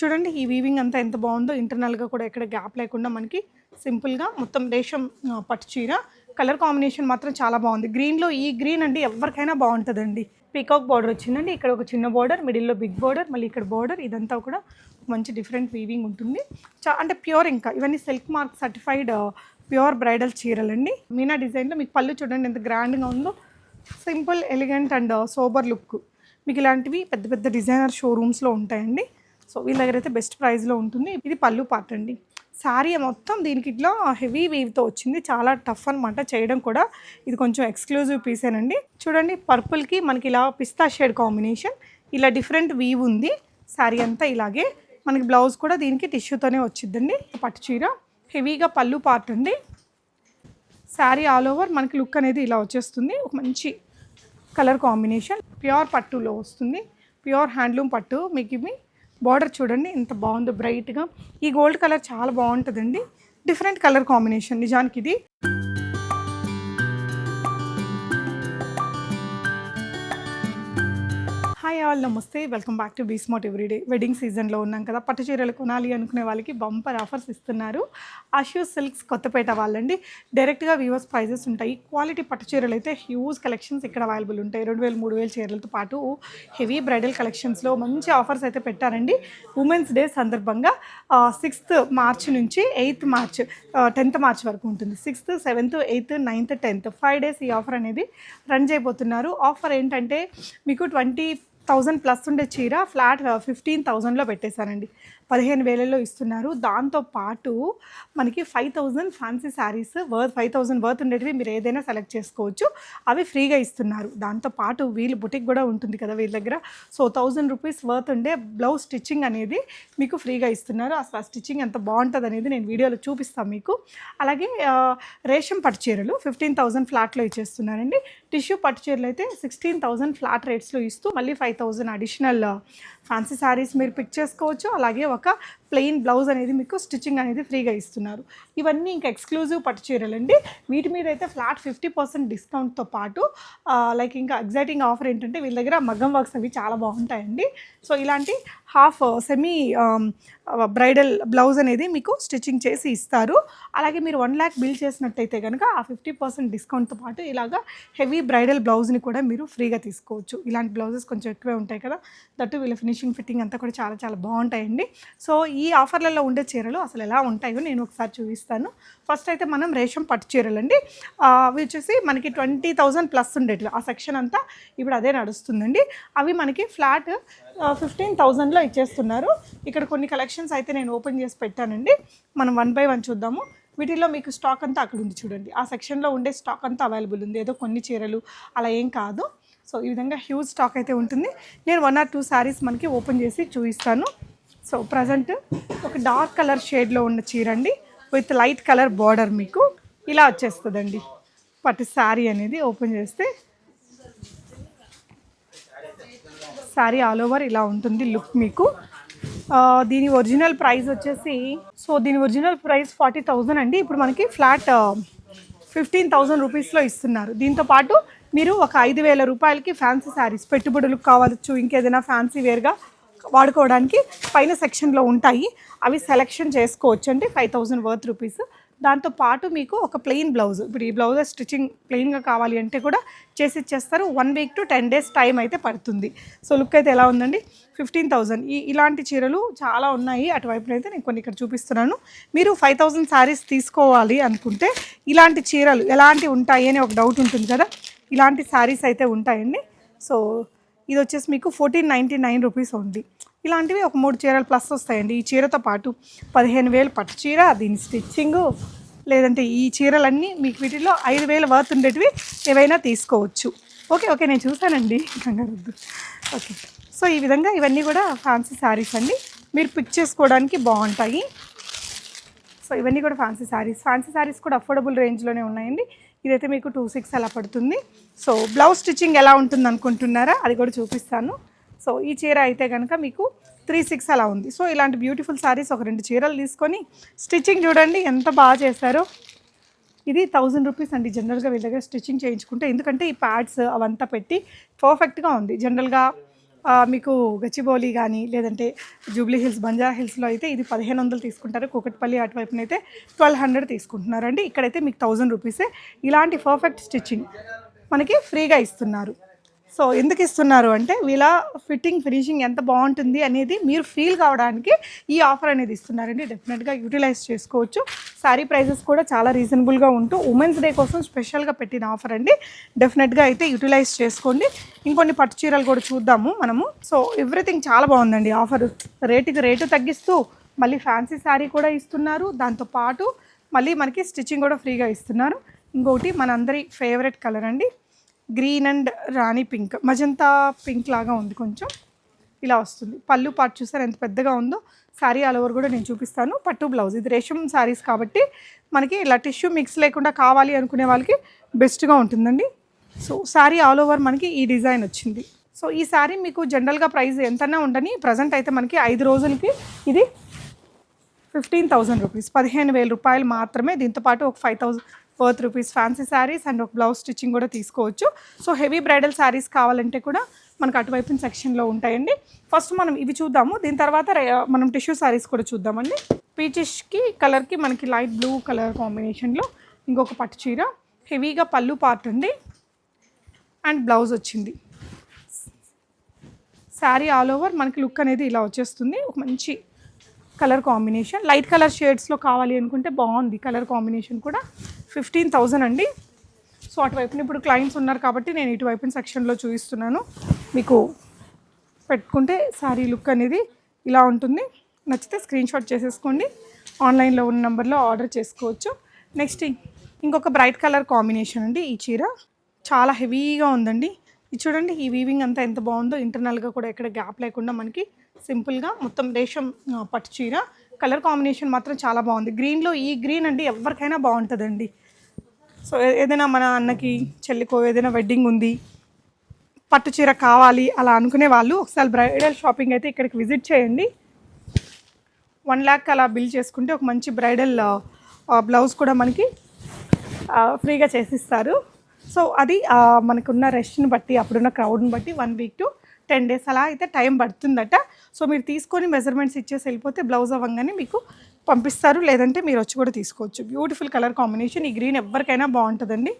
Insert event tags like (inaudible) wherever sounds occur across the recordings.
చూడండి ఈ వీవింగ్ అంతా ఎంత బాగుందో. ఇంటర్నల్గా కూడా ఎక్కడ గ్యాప్ లేకుండా మనకి సింపుల్గా మొత్తం రేషం పట్టు చీర. కలర్ కాంబినేషన్ మాత్రం చాలా బాగుంది. గ్రీన్లో ఈ గ్రీన్ అండి ఎవరికైనా బాగుంటుందండి. పీకాక్ బార్డర్ వచ్చిందండి. ఇక్కడ ఒక చిన్న బార్డర్ మిడిల్లో బిగ్ బార్డర్ మళ్ళీ ఇక్కడ బార్డర్ ఇదంతా కూడా మంచి డిఫరెంట్ వీవింగ్ ఉంటుంది. చా అంటే ప్యూర్ ఇంకా. ఇవన్నీ silk mark certified pure bridal చీరలండి. Meena డిజైన్లో మీకు పళ్ళు చూడండి ఎంత గ్రాండ్గా ఉందో. Simple elegant and sober look మీకు ఇలాంటివి పెద్ద పెద్ద డిజైనర్ షోరూమ్స్లో ఉంటాయండి. సో వీళ్ళ దగ్గర అయితే బెస్ట్ ప్రైస్లో ఉంటుంది. ఇది పళ్ళు పార్ట్ అండి. శారీ మొత్తం దీనికి ఇట్లా హెవీ వీవ్తో వచ్చింది. చాలా టఫ్ అనమాట చేయడం కూడా. ఇది కొంచెం ఎక్స్క్లూజివ్ పీసేనండి చూడండి పర్పుల్కి మనకి ఇలా పిస్తా షేడ్ కాంబినేషన్ ఇలా డిఫరెంట్ వీవ్ ఉంది. శారీ అంతా ఇలాగే. మనకి బ్లౌజ్ కూడా దీనికి టిష్యూతోనే వచ్చిందండి పట్టు చీర. హెవీగా పళ్ళు పార్ట్ అండి శారీ ఆల్ ఓవర్ మనకి లుక్ అనేది ఇలా వచ్చేస్తుంది. ఒక మంచి కలర్ కాంబినేషన్ ప్యూర్ పట్టులో వస్తుంది. ప్యూర్ హ్యాండ్లూమ్ పట్టు. మీకు ఇవి బార్డర్ చూడండి ఎంత బాగుందో బ్రైట్గా. ఈ గోల్డ్ కలర్ చాలా బాగుంటుందండి. డిఫరెంట్ కలర్ కాంబినేషన్ నిజానికి ఇది. హాయ్ ఆల్ నమస్తే. Welcome back to BSmart everyday wedding సీజన్లో ఉన్నాం కదా. పట్టు చీరలు కొనాలి అనుకునే వాళ్ళకి బంపర్ ఆఫర్స్ ఇస్తున్నారు. ఆషూ సిల్క్స్ కొత్తపేట వాళ్ళండి. డైరెక్ట్గా వ్యూవర్స్ ప్రైజెస్ ఉంటాయి. క్వాలిటీ పట్టు చీరలు అయితే హ్యూజ్ కలెక్షన్స్ ఇక్కడ అవైలబుల్ ఉంటాయి. రెండు వేలు మూడు వేల చీరలతో పాటు హెవీ బ్రైడల్ కలెక్షన్స్లో మంచి ఆఫర్స్ అయితే పెట్టారండి. ఉమెన్స్ డే సందర్భంగా సిక్స్త్ మార్చ్ నుంచి ఎయిత్ మార్చ్ టెన్త్ మార్చ్ వరకు ఉంటుంది. Sixth seventh eighth ninth tenth five days ఈ ఆఫర్ అనేది రన్ చేయబోతున్నారు. ఆఫర్ ఏంటంటే మీకు ట్వంటీ థౌజండ్ ప్లస్ ఉండే చీర ఫ్లాట్ ఫిఫ్టీన్ థౌజండ్లో పెట్టేశారండి. పదిహేను వేలలో ఇస్తున్నారు. దాంతో పాటు మనకి five thousand fancy saris worth five thousand worth ఉండేటివి మీరు ఏదైనా సెలెక్ట్ చేసుకోవచ్చు. అవి ఫ్రీగా ఇస్తున్నారు. దాంతో పాటు వీళ్ళు బుటిక్ కూడా ఉంటుంది కదా వీళ్ళ దగ్గర. సో థౌజండ్ రూపీస్ వర్త్ ఉండే బ్లౌజ్ స్టిచ్చింగ్ అనేది మీకు ఫ్రీగా ఇస్తున్నారు. అసలు ఆ స్టిచ్చింగ్ ఎంత బాగుంటుంది అనేది నేను వీడియోలో చూపిస్తాను మీకు. అలాగే రేషన్ పట్టు చీరలు ఫిఫ్టీన్ థౌజండ్ ఫ్లాట్లో ఇచ్చేస్తున్నారండి. టిష్యూ పట్టు చీరలు అయితే సిక్స్టీన్ థౌజండ్ ఫ్లాట్ రేట్స్లో ఇస్తూ మళ్ళీ five thousand additional fancy saris మీరు పిక్ చేసుకోవచ్చు. అలాగే ఒక ప్లెయిన్ బ్లౌజ్ అనేది మీకు స్టిచ్చింగ్ అనేది ఫ్రీగా ఇస్తున్నారు. ఇవన్నీ ఇంకా ఎక్స్క్లూజివ్ పట్టు చీరలండి. వీటి మీద అయితే ఫ్లాట్ ఫిఫ్టీ పర్సెంట్ డిస్కౌంట్తో పాటు లైక్ ఇంకా ఎగ్జైటింగ్ ఆఫర్ ఏంటంటే వీళ్ళ దగ్గర మగ్గం వర్క్స్ అవి చాలా బాగుంటాయండి. సో ఇలాంటి హాఫ్ సెమీ బ్రైడల్ బ్లౌజ్ అనేది మీకు స్టిచ్చింగ్ చేసి ఇస్తారు. అలాగే మీరు వన్ ల్యాక్ బిల్ చేసినట్టయితే కనుక ఆ ఫిఫ్టీ పర్సెంట్ డిస్కౌంట్తో పాటు ఇలాగా హెవీ బ్రైడల్ బ్లౌజ్ని కూడా మీరు ఫ్రీగా తీసుకోవచ్చు. ఇలాంటి బ్లౌజెస్ కొంచెం ఎక్కువే ఉంటాయి కదా. దట్టు వీళ్ళ ఫినిషింగ్ ఫిట్టింగ్ అంతా కూడా చాలా చాలా బాగుంటాయండి. సో ఈ ఈ ఆఫర్లలో ఉండే చీరలు అసలు ఎలా ఉంటాయో నేను ఒకసారి చూపిస్తాను. ఫస్ట్ అయితే మనం రేషం పట్టు చీరలు అండి అవి వచ్చేసి మనకి ట్వంటీ థౌజండ్ ప్లస్ ఉండేట్లు ఆ సెక్షన్ అంతా ఇప్పుడు అదే నడుస్తుందండి. అవి మనకి ఫ్లాట్ ఫిఫ్టీన్ థౌజండ్లో ఇచ్చేస్తున్నారు. ఇక్కడ కొన్ని కలెక్షన్స్ అయితే నేను ఓపెన్ చేసి పెట్టానండి. మనం వన్ బై వన్ చూద్దాము. వీటిలో మీకు స్టాక్ అంతా అక్కడ ఉంది చూడండి. ఆ సెక్షన్లో ఉండే స్టాక్ అంతా అవైలబుల్ ఉంది. ఏదో కొన్ని చీరలు అలా ఏం కాదు. సో ఈ విధంగా హ్యూజ్ స్టాక్ అయితే ఉంటుంది. నేను వన్ ఆర్ టూ శారీస్ మనకి ఓపెన్ చేసి చూపిస్తాను. సో ప్రజెంట్ ఒక డార్క్ కలర్ షేడ్లో ఉన్న చీర అండి విత్ లైట్ కలర్ బార్డర్ మీకు. ఇలా వచ్చేస్తుందండి. పట్టు శారీ అనేది ఓపెన్ చేస్తే శారీ ఆల్ ఓవర్ ఇలా ఉంటుంది లుక్ మీకు. దీని ఒరిజినల్ ప్రైస్ వచ్చేసి సో దీని ఒరిజినల్ ప్రైస్ ఫార్టీ థౌజండ్ అండి. ఇప్పుడు మనకి ఫ్లాట్ ఫిఫ్టీన్ థౌజండ్ రూపీస్లో ఇస్తున్నారు. దీంతో పాటు మీరు ఒక ఐదు వేల రూపాయలకి ఫ్యాన్సీ శారీస్ పెట్టుబడులకు కావచ్చు ఇంకేదైనా ఫ్యాన్సీ వేర్గా వాడుకోవడానికి పైన సెక్షన్లో ఉంటాయి. అవి సెలెక్షన్ చేసుకోవచ్చు. అంటే ఫైవ్ థౌజండ్ వర్త్ రూపీస్. దాంతో పాటు మీకు ఒక ప్లెయిన్ బ్లౌజ్. ఇప్పుడు ఈ బ్లౌజ్ స్టిచ్చింగ్ ప్లెయిన్గా కావాలి అంటే కూడా చేసి ఇచ్చేస్తారు. One week to ten days time అయితే పడుతుంది. సో లుక్ అయితే ఎలా ఉందండి? ఫిఫ్టీన్ థౌజండ్ ఈ ఇలాంటి చీరలు చాలా ఉన్నాయి. అటువైపున అయితే నేను కొన్ని ఇక్కడ చూపిస్తున్నాను. మీరు ఫైవ్ థౌజండ్ శారీస్ తీసుకోవాలి అనుకుంటే ఇలాంటి చీరలు ఎలాంటి ఉంటాయి అని ఒక డౌట్ ఉంటుంది కదా? ఇలాంటి శారీస్ అయితే ఉంటాయండి. సో ఇది వచ్చేసి మీకు ఫోర్టీన్ నైంటీ నైన్ రూపీస్ ఉంది. ఇలాంటివి ఒక మూడు చీరలు ప్లస్ వస్తాయండి. ఈ చీరతో పాటు పదిహేను వేలు పట్టు చీర దీని స్టిచ్చింగు లేదంటే ఈ చీరలన్నీ మీకు వీటిలో ఐదు వేలు వర్త్ ఉండేటివి ఏవైనా తీసుకోవచ్చు. ఓకే ఓకే నేను చూసానండి కంగారుద్దు ఓకే సో ఈ విధంగా ఇవన్నీ కూడా ఫ్యాన్సీ శారీస్ అండి. మీరు పిక్ చేసుకోవడానికి బాగుంటాయి. సో ఇవన్నీ కూడా ఫ్యాన్సీ శారీస్ ఫ్యాన్సీ శారీస్ కూడా అఫోర్డబుల్ రేంజ్లోనే ఉన్నాయండి. ఇదైతే మీకు టూ సిక్స్ అలా పడుతుంది. సో బ్లౌజ్ స్టిచ్చింగ్ ఎలా ఉంటుంది అనుకుంటున్నారా అది కూడా చూపిస్తాను. సో ఈ చీర అయితే కనుక మీకు త్రీ సిక్స్ అలా ఉంది. సో ఇలాంటి బ్యూటిఫుల్ శారీస్ ఒక రెండు చీరలు తీసుకొని స్టిచ్చింగ్ చూడండి ఎంత బాగా చేశారో. ఇది థౌజండ్ రూపీస్ అండి. జనరల్గా వీళ్ళ దగ్గర స్టిచ్చింగ్ చేయించుకుంటే. ఎందుకంటే ఈ ప్యాడ్స్ అవంతా పెట్టి పర్ఫెక్ట్గా ఉంది. జనరల్గా మీకు గచ్చిబౌలి కానీ లేదంటే జూబ్లీ హిల్స్ బంజారా హిల్స్లో అయితే ఇది పదిహేను వందలు తీసుకుంటారు. కుకట్పల్లి అటువైపున అయితే ట్వెల్వ్ హండ్రెడ్ తీసుకుంటున్నారండి. ఇక్కడైతే మీకు థౌజండ్ రూపీసే ఇలాంటి పర్ఫెక్ట్ స్టిచ్చింగ్ మనకి ఫ్రీగా ఇస్తున్నారు. సో ఎందుకు ఇస్తున్నారు అంటే వీళ్ళ ఫిట్టింగ్ ఫినిషింగ్ ఎంత బాగుంటుంది అనేది మీరు ఫీల్ కావడానికి ఈ ఆఫర్ అనేది ఇస్తున్నారండి. డెఫినెట్గా యూటిలైజ్ చేసుకోవచ్చు. శారీ ప్రైజెస్ కూడా చాలా రీజనబుల్గా ఉంటూ ఉమెన్స్ డే కోసం స్పెషల్గా పెట్టిన ఆఫర్ అండి. డెఫినెట్గా అయితే యూటిలైజ్ చేసుకోండి. ఇంకొన్ని పట్టు చీరలు కూడా చూద్దాము మనము. సో ఎవ్రీథింగ్ చాలా బాగుందండి ఆఫర్. రేటుకి రేటు తగ్గిస్తూ మళ్ళీ ఫ్యాన్సీ శారీ కూడా ఇస్తున్నారు. దాంతోపాటు మళ్ళీ మనకి స్టిచ్చింగ్ కూడా ఫ్రీగా ఇస్తున్నారు. ఇంకొకటి మనందరి ఫేవరెట్ కలర్ అండి. Green and rani pink. Magenta pink లాగా ఉంది కొంచెం. ఇలా వస్తుంది. పళ్ళు పాటు చూసారు ఎంత పెద్దగా ఉందో? శారీ ఆల్ ఓవర్ కూడా నేను చూపిస్తాను. పట్టు బ్లౌజ్. ఇది రేషం శారీస్ కాబట్టి మనకి ఇలా టిష్యూ మిక్స్ లేకుండా కావాలి అనుకునే వాళ్ళకి బెస్ట్గా ఉంటుందండి. సో శారీ ఆల్ ఓవర్ మనకి ఈ డిజైన్ వచ్చింది. సో ఈ శారీ మీకు జనరల్గా ప్రైస్ ఎంతైనా ఉండని ప్రజెంట్ అయితే మనకి ఐదు రోజులకి ఇది ఫిఫ్టీన్ థౌజండ్ రూపీస్. పదిహేను వేల రూపాయలు మాత్రమే. దీంతో పాటు ఒక five thousand worth rupees fancy saris and ఒక బ్లౌజ్ స్టిచ్చింగ్ కూడా తీసుకోవచ్చు. సో హెవీ బ్రైడల్ శారీస్ కావాలంటే కూడా మనకు అటువైపు సెక్షన్లో ఉంటాయండి. ఫస్ట్ మనం ఇవి చూద్దాము. దీని తర్వాత మనం టిష్యూ శారీస్ కూడా చూద్దామండి. పీచిష్కి కలర్కి మనకి లైట్ బ్లూ కలర్ కాంబినేషన్లో ఇంకొక పట్టు చీర. హెవీగా పళ్ళు పార్ట్ ఉంది. అండ్ బ్లౌజ్ వచ్చింది. శారీ ఆల్ ఓవర్ మనకి లుక్ అనేది ఇలా వచ్చేస్తుంది. ఒక మంచి కలర్ కాంబినేషన్. లైట్ కలర్ షేడ్స్లో కావాలి అనుకుంటే బాగుంది కలర్ కాంబినేషన్ కూడా. ఫిఫ్టీన్ థౌజండ్ అండి. సో అటువైపున ఇప్పుడు క్లయింట్స్ ఉన్నారు కాబట్టి నేను ఇటువైపున సెక్షన్లో చూపిస్తున్నాను. మీకు పెట్టుకుంటే శారీ లుక్ అనేది ఇలా ఉంటుంది. నచ్చితే స్క్రీన్ షాట్ చేసేసుకోండి. ఆన్లైన్లో ఉన్న నెంబర్లో ఆర్డర్ చేసుకోవచ్చు. నెక్స్ట్ ఇంకొక బ్రైట్ కలర్ కాంబినేషన్ అండి ఈ చీర. చాలా హెవీగా ఉందండి. ఇది చూడండి ఈ వీవింగ్ అంతా ఎంత బాగుందో. ఇంటర్నల్గా కూడా ఎక్కడ గ్యాప్ లేకుండా మనకి సింపుల్గా మొత్తం రేషం పట్టు చీర. కలర్ కాంబినేషన్ మాత్రం చాలా బాగుంది. గ్రీన్లో ఈ గ్రీన్ అండి ఎవరికైనా బాగుంటుందండి. సో ఏదైనా మన అన్నకి చెల్లికో ఏదైనా వెడ్డింగ్ ఉంది పట్టు చీర కావాలి అలా అనుకునే వాళ్ళు ఒకసారి బ్రైడల్ షాపింగ్ అయితే ఇక్కడికి విజిట్ చేయండి. వన్ ల్యాక్ అలా బిల్ చేసుకుంటే ఒక మంచి బ్రైడల్ బ్లౌజ్ కూడా మనకి ఫ్రీగా చేసిస్తారు. సో అది మనకున్న రెస్ట్ని బట్టి అప్పుడున్న క్రౌడ్ని బట్టి one week to ten days అలా అయితే టైం పడుతుందట. సో మీరు తీసుకొని మెజర్మెంట్స్ ఇచ్చేసి వెళ్ళిపోతే బ్లౌజ్ అవ్వగానే మీకు పంపిస్తారు. లేదంటే మీరు వచ్చి కూడా తీసుకోవచ్చు. బ్యూటిఫుల్ కలర్ కాంబినేషన్ ఈ గ్రీన్ ఎవరికైనా బాగుంటుందండి.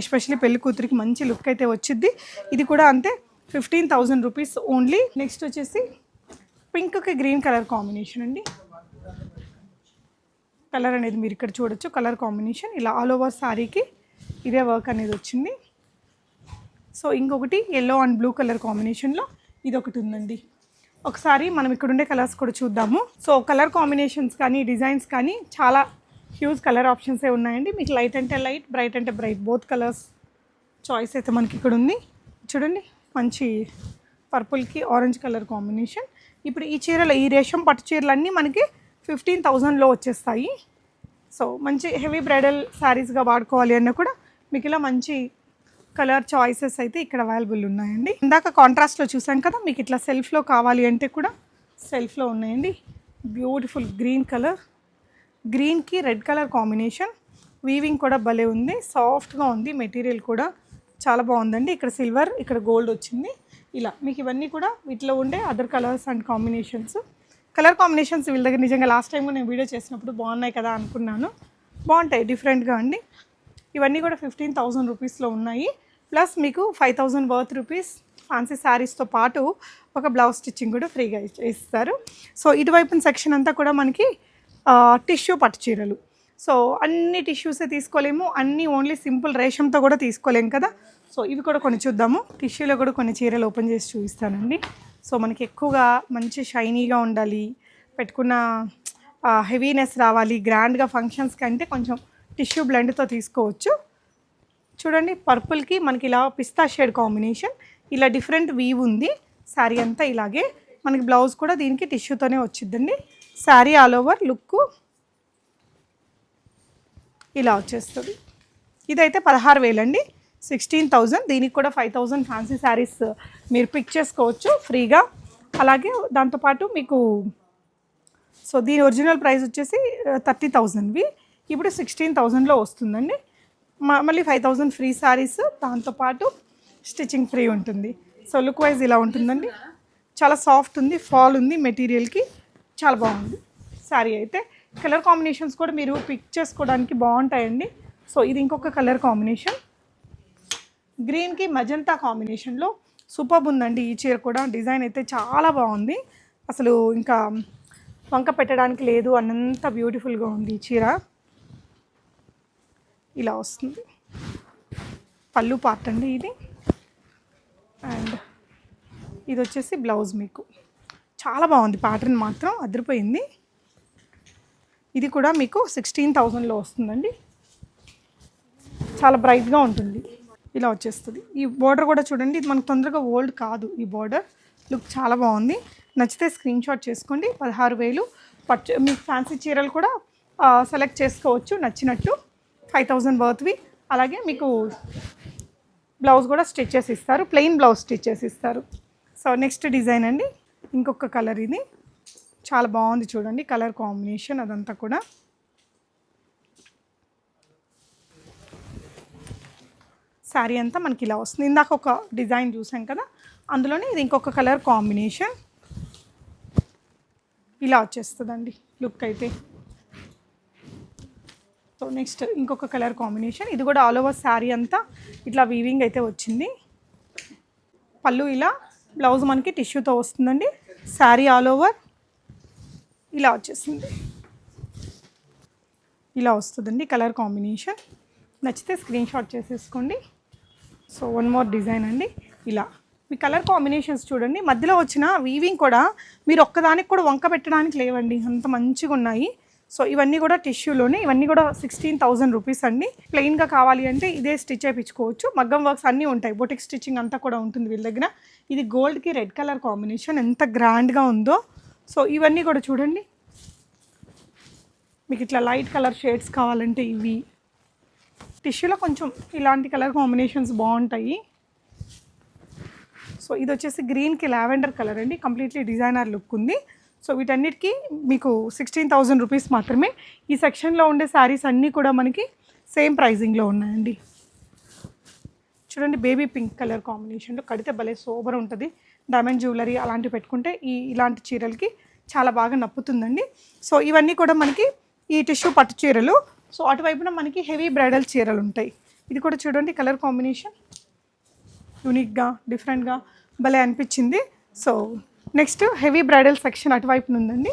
ఎస్పెషల్లీ పెళ్ళి కూతురికి మంచి లుక్ అయితే వచ్చింది ఇది కూడా అంతే fifteen thousand rupees only next వచ్చేసి పింక్కి గ్రీన్ కలర్ కాంబినేషన్ అండి. కలర్ అనేది మీరు ఇక్కడ చూడొచ్చు. కలర్ కాంబినేషన్ ఇలా ఆల్ ఓవర్ శారీకి ఇదే వర్క్ అనేది వచ్చింది. సో ఇంకొకటి ఎల్లో అండ్ బ్లూ కలర్ కాంబినేషన్లో ఇది ఒకటి ఉందండి. ఒకసారి మనం ఇక్కడ ఉండే కలర్స్ కూడా చూద్దాము. సో కలర్ కాంబినేషన్స్ కానీ డిజైన్స్ కానీ చాలా హ్యూజ్ కలర్ ఆప్షన్సే ఉన్నాయండి. మీకు లైట్ అంటే లైట్ బ్రైట్ అంటే బ్రైట్. బోత్ కలర్స్ చాయిస్ అయితే మనకి ఇక్కడ ఉంది. చూడండి మంచి పర్పుల్కి ఆరెంజ్ కలర్ కాంబినేషన్. ఇప్పుడు ఈ చీరలు ఈ రేషం పట్టు చీరలన్నీ మనకి ఫిఫ్టీన్ థౌజండ్లో వచ్చేస్తాయి. సో మంచి హెవీ బ్రైడల్ శారీస్గా వాడుకోవాలి అన్న కూడా మీకు ఇలా మంచి కలర్ చాయిసెస్ అయితే ఇక్కడ అవైలబుల్ ఉన్నాయండి. ఇందాక కాంట్రాస్ట్లో చూసాం కదా మీకు ఇట్లా సెల్ఫ్లో కావాలి అంటే కూడా సెల్ఫ్లో ఉన్నాయండి. బ్యూటిఫుల్ గ్రీన్ కలర్ గ్రీన్కి రెడ్ కలర్ కాంబినేషన్ వీవింగ్ కూడా భలే ఉంది. సాఫ్ట్గా ఉంది. మెటీరియల్ కూడా చాలా బాగుందండి. ఇక్కడ సిల్వర్ ఇక్కడ గోల్డ్ వచ్చింది. ఇలా మీకు ఇవన్నీ కూడా వీటిలో ఉండే other colours and combinations colour combinations వీళ్ళ దగ్గర నిజంగా లాస్ట్ టైం నేను వీడియో చేసినప్పుడు బాగున్నాయి కదా అనుకున్నాను. బాగుంటాయి డిఫరెంట్గా అండి. ఇవన్నీ కూడా ఫిఫ్టీన్ థౌజండ్ రూపీస్లో ఉన్నాయి. ప్లస్ మీకు five thousand worth rupees fancy శారీస్తో పాటు ఒక బ్లౌజ్ స్టిచ్చింగ్ కూడా ఫ్రీగా ఇస్తారు. సో ఇటువైపున సెక్షన్ అంతా కూడా మనకి టిష్యూ పట్టు చీరలు. సో అన్ని టిష్యూసే తీసుకోలేము. అన్నీ ఓన్లీ సింపుల్ రేషంతో కూడా తీసుకోలేము కదా. సో ఇవి కూడా కొన్ని చూద్దాము. టిష్యూలో కూడా కొన్ని చీరలు ఓపెన్ చేసి చూపిస్తానండి. సో మనకి ఎక్కువగా మంచి షైనీగా ఉండాలి. పెట్టుకున్న హెవీనెస్ రావాలి. గ్రాండ్గా ఫంక్షన్స్ కంటే కొంచెం టిష్యూ బ్లెండ్తో తీసుకోవచ్చు. చూడండి పర్పుల్కి మనకి ఇలా పిస్తా షేడ్ కాంబినేషన్ ఇలా డిఫరెంట్ వీవ్ ఉంది. శారీ అంతా ఇలాగే. మనకి బ్లౌజ్ కూడా దీనికి టిష్యూతోనే వచ్చిద్దండి. శారీ ఆల్ ఓవర్ లుక్ ఇలా వచ్చేస్తుంది. ఇదైతే పదహారు వేలండి. Sixteen thousand. దీనికి కూడా ఫైవ్ థౌజండ్ ఫ్యాన్సీ శారీస్ మీరు పిక్ చేసుకోవచ్చు ఫ్రీగా. అలాగే దాంతోపాటు మీకు సో దీని ఒరిజినల్ ప్రైస్ వచ్చేసి థర్టీ థౌజండ్వి. ఇప్పుడు సిక్స్టీన్ థౌజండ్లో వస్తుందండి. మళ్ళీ ఫైవ్ థౌజండ్ ఫ్రీ శారీస్ దాంతోపాటు స్టిచ్చింగ్ ఫ్రీ ఉంటుంది. సో లుక్ వైజ్ ఇలా ఉంటుందండి. చాలా సాఫ్ట్ ఉంది ఫాల్ ఉంది మెటీరియల్కి. చాలా బాగుంది శారీ అయితే. కలర్ కాంబినేషన్స్ కూడా మీరు పిక్ చేసుకోవడానికి బాగుంటాయండి. సో ఇది ఇంకొక కలర్ కాంబినేషన్. గ్రీన్కి మజంతా కాంబినేషన్లో సూపర్ ఉందండి ఈ చీర కూడా. డిజైన్ అయితే చాలా బాగుంది. అసలు ఇంకా వంక పెట్టడానికి లేదు అన్నంత బ్యూటిఫుల్గా ఉంది ఈ చీర. ఇలా వస్తుంది. పళ్ళు పార్ట్ అండి ఇది. అండ్ ఇది వచ్చేసి బ్లౌజ్ మీకు. చాలా బాగుంది ప్యాటర్న్ మాత్రం అదిరిపోయింది. ఇది కూడా మీకు సిక్స్టీన్ థౌజండ్లో వస్తుందండి. చాలా బ్రైట్గా ఉంటుంది. ఇలా వచ్చేస్తుంది. ఈ బార్డర్ కూడా చూడండి ఇది మనకు తొందరగా ఓల్డ్ కాదు ఈ బార్డర్ లుక్ చాలా బాగుంది. నచ్చితే స్క్రీన్ షాట్ చేసుకోండి. పదహారు వేలు పట్టు మీకు ఫ్యాన్సీ చీరలు కూడా సెలెక్ట్ చేసుకోవచ్చు నచ్చినట్టు. ఫైవ్ థౌజండ్ వర్త్వి అలాగే మీకు బ్లౌజ్ కూడా స్టిచ్చేసి ఇస్తారు. ప్లెయిన్ బ్లౌజ్ స్టిచ్చేసి ఇస్తారు. సో నెక్స్ట్ డిజైన్ అండి. ఇంకొక కలర్ ఇది. చాలా బాగుంది చూడండి. కలర్ కాంబినేషన్ అదంతా కూడా. శారీ అంతా మనకి ఇలా వస్తుంది. ఇందాక ఒక డిజైన్ చూసాం కదా. అందులోనే ఇది ఇంకొక కలర్ కాంబినేషన్. ఇలా వచ్చేస్తుందండి. లుక్ అయితే. సో నెక్స్ట్ ఇంకొక కలర్ కాంబినేషన్. ఇది కూడా ఆల్ ఓవర్ శారీ అంతా ఇట్లా వీవింగ్ అయితే వచ్చింది. పళ్ళు ఇలా బ్లౌజ్ మనకి టిష్యూతో వస్తుందండి. శారీ ఆల్ ఓవర్ ఇలా వచ్చేసింది. ఇలా వస్తుందండి కలర్ కాంబినేషన్. నచ్చితే స్క్రీన్ షాట్ చేసేసుకోండి. సో వన్ మోర్ డిజైన్ అండి. ఇలా. మీ కలర్ కాంబినేషన్స్ చూడండి. మధ్యలో వచ్చిన వీవింగ్ కూడా మీరు ఒక్కదానికి కూడా వంక పెట్టడానికి లేవండి. అంత మంచిగా ఉన్నాయి సో ఇవన్నీ కూడా టిష్యూలోనే ఇవన్నీ కూడా సిక్స్టీన్ థౌజండ్ రూపీస్ అండి. ప్లెయిన్గా కావాలి అంటే ఇదే స్టిచ్ చేయించుకోవచ్చు. మగ్గం వర్క్స్ అన్నీ ఉంటాయి. బొటిక్ స్టిచ్చింగ్ అంతా కూడా ఉంటుంది వీళ్ళ దగ్గర. ఇది గోల్డ్కి రెడ్ కలర్ కాంబినేషన్ ఎంత గ్రాండ్గా ఉందో. సో ఇవన్నీ కూడా చూడండి. మీకు ఇట్లా లైట్ కలర్ షేడ్స్ కావాలంటే ఇవి. టిష్యూలో కొంచెం ఇలాంటి కలర్ కాంబినేషన్స్ బాగుంటాయి. సో ఇది వచ్చేసి గ్రీన్కి లావెండర్ కలర్ అండి. కంప్లీట్లీ డిజైనర్ లుక్ ఉంది. సో వీటన్నిటికీ మీకు సిక్స్టీన్ థౌజండ్ రూపీస్ మాత్రమే ఈ సెక్షన్లో ఉండే శారీస్ అన్నీ కూడా మనకి సేమ్ ప్రైజింగ్లో ఉన్నాయండి. చూడండి బేబీ పింక్ కలర్ కాంబినేషన్లో కడితే భలే సోబర్ ఉంటుంది. డైమండ్ జ్యువెలరీ అలాంటివి పెట్టుకుంటే ఈ ఇలాంటి చీరలకి చాలా బాగా నప్పుతుందండి. సో ఇవన్నీ కూడా మనకి ఈ టిష్యూ పట్టు చీరలు. సో అటువైపున మనకి హెవీ బ్రైడల్ చీరలు ఉంటాయి. ఇది కూడా చూడండి కలర్ కాంబినేషన్ యూనిక్గా డిఫరెంట్గా భలే అనిపించింది. So next heavy bridal section అటువైపు ఉందండి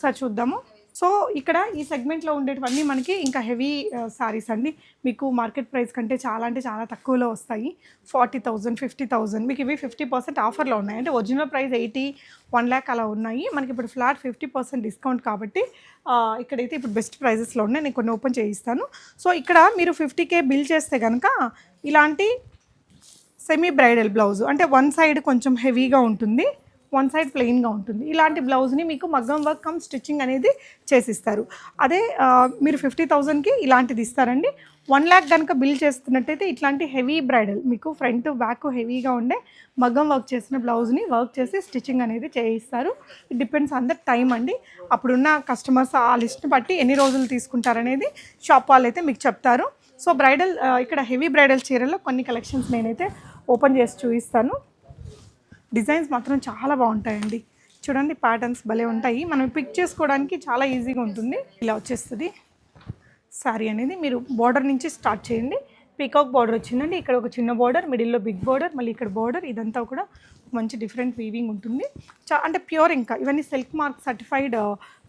సార్ చూద్దాము. సో ఇక్కడ ఈ సెగ్మెంట్లో ఉండేటివన్నీ మనకి ఇంకా హెవీ శారీస్ అండి. మీకు మార్కెట్ ప్రైస్ కంటే చాలా అంటే చాలా తక్కువలో వస్తాయి. Forty thousand fifty thousand. మీకు ఇవి ఫిఫ్టీ పర్సెంట్ ఆఫర్లో ఉన్నాయి. అంటే original price eighty one lakh అలా ఉన్నాయి. మనకి ఇప్పుడు ఫ్లాట్ ఫిఫ్టీ పర్సెంట్ డిస్కౌంట్ కాబట్టి ఇక్కడైతే ఇప్పుడు బెస్ట్ ప్రైజెస్లో ఉన్నాయి. నేను కొన్ని ఓపెన్ చేయిస్తాను. సో ఇక్కడ మీరు ఫిఫ్టీ కే బిల్ చేస్తే కనుక ఇలాంటి సెమీ బ్రైడల్ బ్లౌజ్ అంటే వన్ సైడ్ కొంచెం హెవీగా ఉంటుంది. వన్ సైడ్ ప్లెయిన్గా ఉంటుంది. ఇలాంటి బ్లౌజ్ని మీకు మగ్గం వర్క్ కమ్ స్టిచ్చింగ్ అనేది చేసిస్తారు. అదే మీరు ఫిఫ్టీ థౌజండ్కి ఇలాంటిది ఇస్తారండి. వన్ ల్యాక్ కనుక బిల్ చేస్తున్నట్టయితే ఇట్లాంటి హెవీ బ్రైడల్ మీకు ఫ్రంట్ బ్యాక్ హెవీగా ఉండే మగ్గం వర్క్ చేసిన బ్లౌజ్ని వర్క్ చేసి స్టిచ్చింగ్ అనేది చేయిస్తారు. It depends on the time అండి. అప్పుడున్న కస్టమర్స్ ఆ లిస్ట్ని బట్టి ఎన్ని రోజులు తీసుకుంటారనేది షాప్ వాళ్ళు అయితే మీకు చెప్తారు. సో బ్రైడల్ ఇక్కడ హెవీ బ్రైడల్ చీరల్లో కొన్ని కలెక్షన్స్ నేనైతే ఓపెన్ చేసి చూపిస్తాను. డిజైన్స్ మాత్రం చాలా బాగుంటాయండి. చూడండి ప్యాటర్న్స్ భలే ఉంటాయి. మనం పిక్ చేసుకోవడానికి చాలా ఈజీగా ఉంటుంది. ఇలా వచ్చేస్తుంది. శారీ అనేది మీరు బార్డర్ నుంచి స్టార్ట్ చేయండి. పీకాక్ బార్డర్ వచ్చిందండి. ఇక్కడ ఒక చిన్న బార్డర్ మిడిల్లో బిగ్ బార్డర్ మళ్ళీ ఇక్కడ బార్డర్ ఇదంతా కూడా మంచి డిఫరెంట్ వీవింగ్ ఉంటుంది. చా అంటే ప్యూర్ ఇంకా. ఇవన్నీ silk mark certified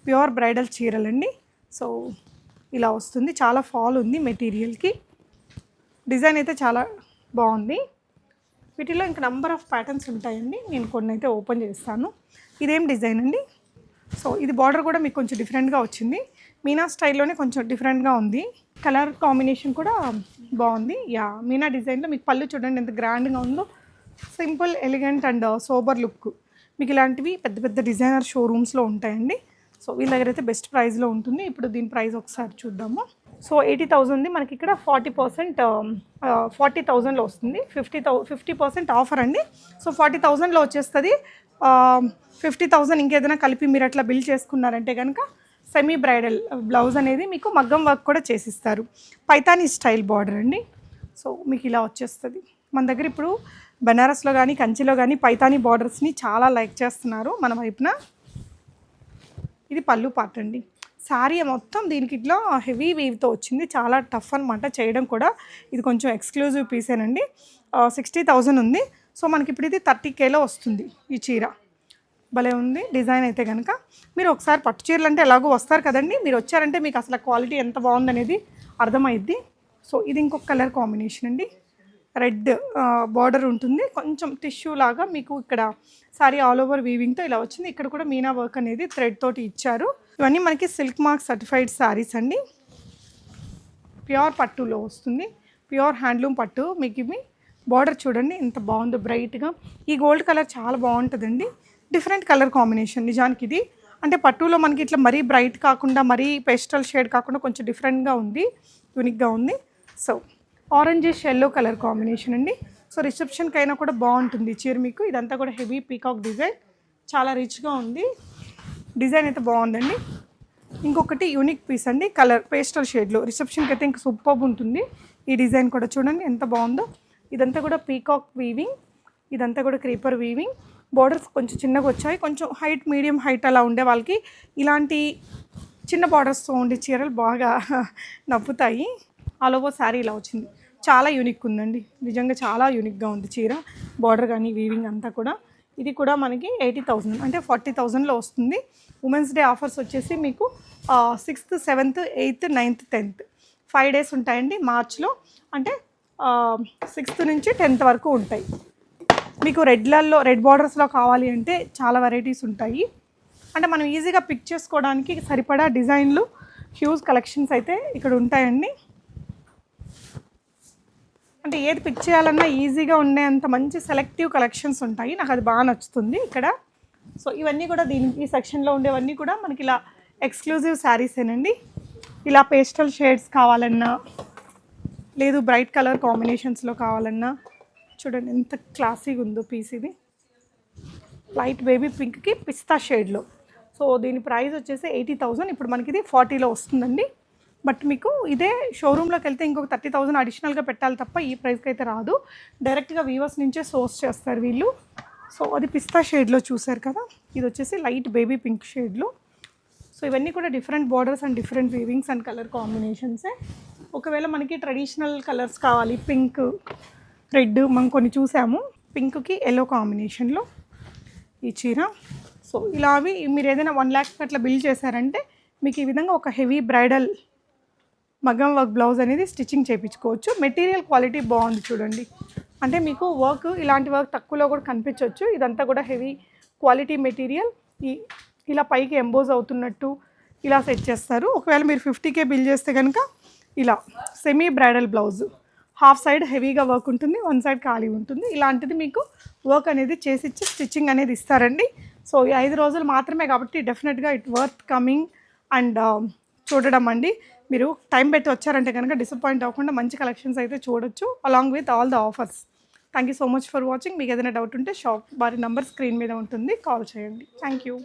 pure bridal చీరలండి. So ఇలా వస్తుంది. చాలా ఫాల్ ఉంది మెటీరియల్కి డిజైన్ అయితే చాలా బాగుంది. వీటిలో ఇంకా నంబర్ ఆఫ్ ప్యాటర్న్స్ ఉంటాయండి. నేను కొన్ని అయితే ఓపెన్ చేస్తాను. ఇదేం డిజైన్ అండి? సో ఇది బార్డర్ కూడా మీకు కొంచెం డిఫరెంట్గా వచ్చింది. మీనా స్టైల్లోనే కొంచెం డిఫరెంట్గా ఉంది. కలర్ కాంబినేషన్ కూడా బాగుంది. యా మీనా డిజైన్లో మీకు పళ్ళు చూడండి ఎంత గ్రాండ్గా ఉందో. Simple elegant and sober look మీకు ఇలాంటివి పెద్ద పెద్ద డిజైనర్ షోరూమ్స్లో ఉంటాయండి. సో వీళ్ళ దగ్గర అయితే బెస్ట్ ప్రైస్లో ఉంటుంది. ఇప్పుడు దీని ప్రైస్ ఒకసారి చూద్దాము. సో ఎయిటీ థౌజండ్ది మనకి ఇక్కడ ఫార్టీ పర్సెంట్ um, ఫార్టీ థౌజండ్లో వస్తుంది. Fifty thou fifty percent offer అండి. సో ఫార్టీ థౌజండ్లో వచ్చేస్తుంది. ఫిఫ్టీ థౌజండ్ ఇంకేదైనా కలిపి మీరు అట్లా బిల్ చేసుకున్నారంటే కనుక సెమీ బ్రైడల్ బ్లౌజ్ అనేది మీకు మగ్గం వర్క్ కూడా చేసిస్తారు. పైతానీ స్టైల్ బార్డర్ అండి. సో మీకు ఇలా వచ్చేస్తుంది. మన దగ్గర ఇప్పుడు బెనారస్లో కానీ కంచిలో కానీ పైతానీ బార్డర్స్ని చాలా లైక్ చేస్తున్నారు. మన వైపున ఇది పళ్ళు పార్ట్ అండి. శారీ మొత్తం దీనికి ఇట్లా హెవీ వేవ్తో వచ్చింది. చాలా టఫ్ అనమాట చేయడం కూడా. ఇది కొంచెం ఎక్స్క్లూజివ్ పీసేనండి సిక్స్టీ థౌజండ్ ఉంది. సో మనకి ఇప్పుడు ఇది థర్టీ కేలో వస్తుంది ఈ చీర. భలే ఉంది. డిజైన్ అయితే కనుక మీరు ఒకసారి పట్టు చీరలు అంటే ఎలాగో వస్తారు కదండి. మీరు వచ్చారంటే మీకు అసలు క్వాలిటీ ఎంత బాగుందనేది అర్థమైద్ది. సో ఇది ఇంకొక కలర్ కాంబినేషన్ అండి. రెడ్ బార్డర్ ఉంటుంది. కొంచెం టిష్యూ లాగా మీకు ఇక్కడ సారీ ఆల్ ఓవర్ వీవింగ్తో ఇలా వచ్చింది. ఇక్కడ కూడా మీనా వర్క్ అనేది థ్రెడ్ తోటి ఇచ్చారు. ఇవన్నీ మనకి సిల్క్ మార్క్ సర్టిఫైడ్ శారీస్ అండి. ప్యూర్ పట్టులో వస్తుంది. ప్యూర్ హ్యాండ్లూమ్ పట్టు మీకు ఇవి. బార్డర్ చూడండి ఎంత బాగుందో బ్రైట్గా. ఈ గోల్డ్ కలర్ చాలా బాగుంటుందండి. డిఫరెంట్ కలర్ కాంబినేషన్ నిజానికి ఇది. అంటే పట్టులో మనకి ఇట్లా మరీ బ్రైట్ కాకుండా మరీ పెస్టల్ షేడ్ కాకుండా కొంచెం డిఫరెంట్గా ఉంది యూనిక్గా ఉంది. So orangish yellow colour combination అండి. సో రిసెప్షన్కి అయినా కూడా బాగుంటుంది చీర మీకు. ఇదంతా కూడా హెవీ పీకాక్ డిజైన్ చాలా రిచ్గా ఉంది. డిజైన్ అయితే బాగుందండి. ఇంకొకటి యూనిక్ పీస్ అండి. కలర్ పేస్టల్ షేడ్లో రిసెప్షన్కి అయితే ఇంకా సూపర్ ఉంటుంది. ఈ డిజైన్ కూడా చూడండి ఎంత బాగుందో. ఇదంతా కూడా పీకాక్ వీవింగ్ ఇదంతా కూడా క్రీపర్ వీవింగ్ బార్డర్స్ కొంచెం చిన్నగా వచ్చాయి. కొంచెం హైట్ మీడియం హైట్ అలా ఉండే వాళ్ళకి ఇలాంటి చిన్న బార్డర్స్తో ఉండే చీరలు బాగా (laughs) నవ్వుతాయి. ఆల్ ఓవర్ శారీ ఇలా వచ్చింది. చాలా యూనిక్ ఉందండి. నిజంగా చాలా యూనిక్గా ఉంది చీర. బార్డర్ కానీ వీవింగ్ అంతా కూడా. ఇది కూడా మనకి ఎయిటీ థౌజండ్ అంటే ఫార్టీ థౌజండ్లో వస్తుంది. ఉమెన్స్ డే ఆఫర్స్ వచ్చేసి మీకు sixth seventh eighth ninth tenth five days ఉంటాయండి మార్చ్లో. అంటే సిక్స్త్ నుంచి టెన్త్ వరకు ఉంటాయి. మీకు రెడ్లలో రెడ్ బార్డర్స్లో కావాలి అంటే చాలా వెరైటీస్ ఉంటాయి. అంటే మనం ఈజీగా పిక్ చేసుకోవడానికి సరిపడా డిజైన్లు హ్యూజ్ కలెక్షన్స్ అయితే ఇక్కడ ఉంటాయండి. అంటే ఏది పిక్ చేయాలన్నా ఈజీగా ఉండేంత మంచి సెలెక్టివ్ కలెక్షన్స్ ఉంటాయి. నాకు అది బాగా నచ్చుతుంది ఇక్కడ. సో ఇవన్నీ కూడా దీని ఈ సెక్షన్లో ఉండేవన్నీ కూడా మనకి ఇలా ఎక్స్క్లూజివ్ శారీసేనండి ఇలా పేస్టల్ షేడ్స్ కావాలన్నా లేదు బ్రైట్ కలర్ కాంబినేషన్స్లో కావాలన్నా చూడండి ఎంత క్లాసీగా ఉందో పీస్ ఇది. లైట్ బేబీ పింక్కి పిస్తా షేడ్లో సో దీని ప్రైస్ వచ్చేసి ఎయిటీ థౌజండ్ ఇప్పుడు మనకి ఇది ఫార్టీలో వస్తుందండి. బట్ మీకు ఇదే షోరూంలోకి వెళ్తే ఇంకొక థర్టీ థౌజండ్ అడిషనల్గా పెట్టాలి తప్ప ఈ ప్రైస్కి అయితే రాదు. డైరెక్ట్గా వీవర్స్ నుంచే సోర్స్ చేస్తారు వీళ్ళు. సో అది పిస్తా షేడ్లో చూసారు కదా? ఇది వచ్చేసి లైట్ బేబీ పింక్ షేడ్లో సో ఇవన్నీ కూడా different borders and different weavings and colour కాంబినేషన్సే ఒకవేళ మనకి ట్రెడిషనల్ కలర్స్ కావాలి పింక్ రెడ్ మనం కొన్ని చూసాము. పింక్కి ఎల్లో కాంబినేషన్లో ఈ చీర. సో ఇలా అవి మీరు ఏదైనా వన్ ల్యాక్ అట్లా బిల్ చేశారంటే మీకు ఈ విధంగా ఒక హెవీ బ్రైడల్ మగ్గం వర్క్ బ్లౌజ్ అనేది స్టిచ్చింగ్ చేయించుకోవచ్చు. మెటీరియల్ క్వాలిటీ బాగుంది చూడండి. అంటే మీకు వర్క్ ఇలాంటి వర్క్ తక్కువలో కూడా కనిపించవచ్చు ఇదంతా కూడా హెవీ క్వాలిటీ మెటీరియల్ ఈ ఇలా పైకి ఎంబోజ్ అవుతున్నట్టు ఇలా సెట్ చేస్తారు. ఒకవేళ మీరు ఫిఫ్టీకే బిల్ చేస్తే కనుక ఇలా semi bridal blouse half side హెవీగా వర్క్ ఉంటుంది వన్ సైడ్ ఖాళీ ఉంటుంది. ఇలాంటిది మీకు వర్క్ అనేది చేసిచ్చి స్టిచ్చింగ్ అనేది ఇస్తారండి. సో ఈ ఐదు రోజులు మాత్రమే కాబట్టి డెఫినెట్గా ఇట్ వర్త్ కమింగ్ అండ్ చూడడం అండి. మీరు టైం పెట్టి వచ్చారంటే కనుక డిసప్పాయింట్ అవ్వకుండా మంచి కలెక్షన్స్ అయితే చూడొచ్చు along with all the offers thank you so much for watching మీకు ఏదైనా డౌట్ ఉంటే షాప్ వారి నంబర్ స్క్రీన్ మీద ఉంటుంది. కాల్ చేయండి. Thank you